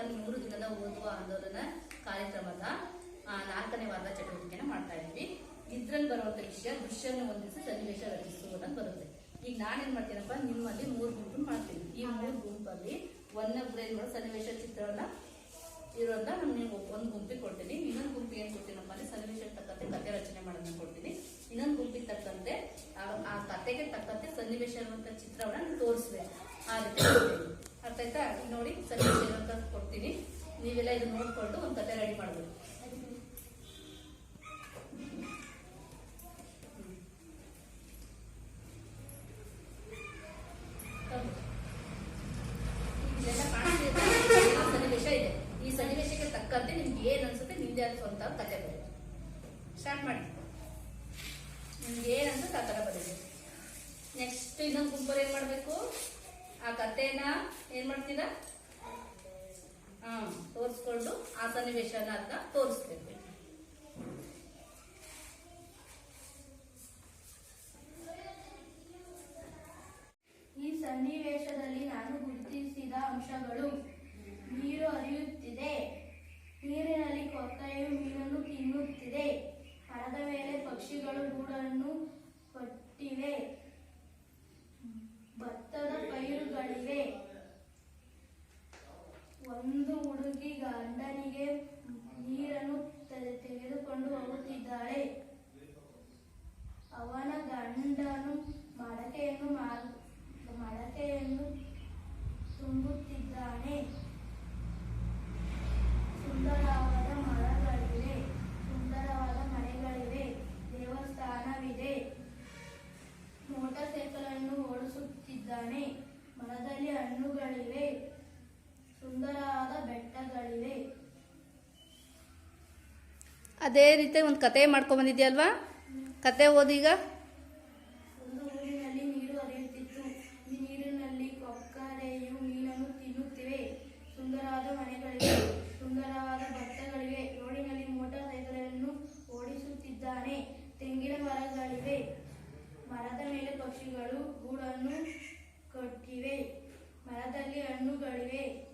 ನಾಲ್ಕನೇ ಮೂರು ದಿನದ ಓದುವ ಆಂದೋಲನ ಕಾರ್ಯಕ್ರಮದ ನಾಲ್ಕನೇ ವಾರದ ಚಟುವಟಿಕೆನ ಮಾಡ್ತಾ ಇದ್ವಿ ಇದ್ರಲ್ಲಿ ಬರುವಂಥ ವಿಷಯ ದೃಶ್ಯವನ್ನು ಹೊಂದಿಸಿ ಸನ್ನಿವೇಶ ರಚಿಸುವುದನ್ನು ಬರುತ್ತೆ. ಈಗ ನಾನೇನ್ ಮಾಡ್ತೀನಪ್ಪ, ನಿಮ್ಮಲ್ಲಿ ಮೂರು ಗುಂಪು ಮಾಡ್ತೀನಿ. ಈ ಮೂರು ಗುಂಪಲ್ಲಿ ಒಂದೊಬ್ಬರು ಏನ್ ಮಾಡೋ ಸನ್ನಿವೇಶ ಚಿತ್ರವನ್ನ ಇರೋದನ್ನ ನಾನು ಒಂದು ಗುಂಪಿಗೆ ಕೊಡ್ತೀನಿ. ಇನ್ನೊಂದು ಗುಂಪಿಗೆ ಏನು ಕೊಡ್ತೀನಪ್ಪ ಅಂದ್ರೆ ಸನ್ನಿವೇಶಕ್ಕೆ ತಕ್ಕಂತೆ ಕಥೆ ರಚನೆ ಮಾಡೋದನ್ನ ಕೊಡ್ತೀನಿ. ಇನ್ನೊಂದು ಗುಂಪಿಗೆ ತಕ್ಕಂತೆ, ಆ- ಕಥೆಗೆ ತಕ್ಕಂತೆ ಸನ್ನಿವೇಶ ಇರುವಂತ ಚಿತ್ರವನ್ನ ನಾನು ತೋರಿಸ್ಬೇಕು ಆ ರೀತಿ. ಅರ್ಥ ಆಯ್ತಾ ಈಗ ನೋಡಿ, ಸರಿ ಅಂತ ಕೊಡ್ತೀನಿ. ನೀವೆಲ್ಲ ಇದನ್ನ ನೋಡ್ಕೊಂಡು ಒಂದು ಕತೆ ರೆಡಿ ಮಾಡಬೇಕು ಸನ್ನಿವೇಶ ಇದೆ ಈ ಸನ್ನಿವೇಶಕ್ಕೆ ತಕ್ಕಂತೆ ನಿಮ್ಗೆ ಏನ್ ಅನ್ಸುತ್ತೆ, ನಿಮ್ದೇ ಆದ ಸ್ವಂತ ಕತೆ ಬರೀ ಸ್ಟಾರ್ಟ್ ಮಾಡಿ. ನಿಮ್ಗೆ ಏನ್ ಅನ್ಸುತ್ತೆ ಆ ತರ ಬರೀರಿ ನೆಕ್ಸ್ಟ್ ಇನ್ನೊಂದು ಗುಂಪಲ್ಲಿ ಏನ್ ಮಾಡ್ಬೇಕು? ಆ ಕಥೆನ ಏನ್ ಮಾಡ್ತೀರಾ? ತೋರಿಸ್ಕೊಂಡು ಆ ಸನ್ನಿವೇಶನ ಅದನ್ನ ತೋರಿಸ್ಬೇಕು ಈ ಸನ್ನಿವೇಶದಲ್ಲಿ ನಾನು ಗುರುತಿಸಿದ ಅಂಶಗಳು ನೀರು ಹರಿಯುತ್ತಿದೆ. ನೀರಿನಲ್ಲಿ ಕೊತ್ತೆಯು ಮೀನನ್ನು ತಿನ್ನುತ್ತಿದೆ. ಮರದ ಮೇಲೆ ಪಕ್ಷಿಗಳು ಗೂಡನ್ನು ಒಂದು ಹುಡುಗಿ ಗಂಡನಿಗೆ ನೀರನ್ನು ತೆಗೆದುಕೊಂಡು ಹೋಗುತ್ತಿದ್ದಾಳೆ. ಅವನ ಗಂಡನು ಮಡಕೆಯನ್ನು ಮಡಕೆಯನ್ನು ತುಂಬುತ್ತಿದ್ದಾನೆ. ಸುಂದರವಾದ ಮರಗಳಿವೆ, ಸುಂದರವಾದ ಮನೆಗಳಿವೆ, ದೇವಸ್ಥಾನವಿದೆ. ಮೋಟಾರ್ ಸೈಕಲ್ ಅನ್ನು ಓಡಿಸುತ್ತಿದ್ದಾನೆ. ಮರದಲ್ಲಿ ಹಣ್ಣುಗಳಿವೆ ಸುಂದರವಾದ ಬೆಟ್ಟಗಳಿವೆ ಅದೇ ರೀತಿ ಒಂದು ಕತೆ ಮಾಡ್ಕೊಂಬಂದಿದ್ಯಲ್ವಾ ಕತೆ ಓದೀಗ ಪಕ್ಷಿಗಳು ಗೂಡನ್ನು ಕಟ್ಟಿವೆ. ಮರದಲ್ಲಿ ಹಣ್ಣುಗಳಿವೆ.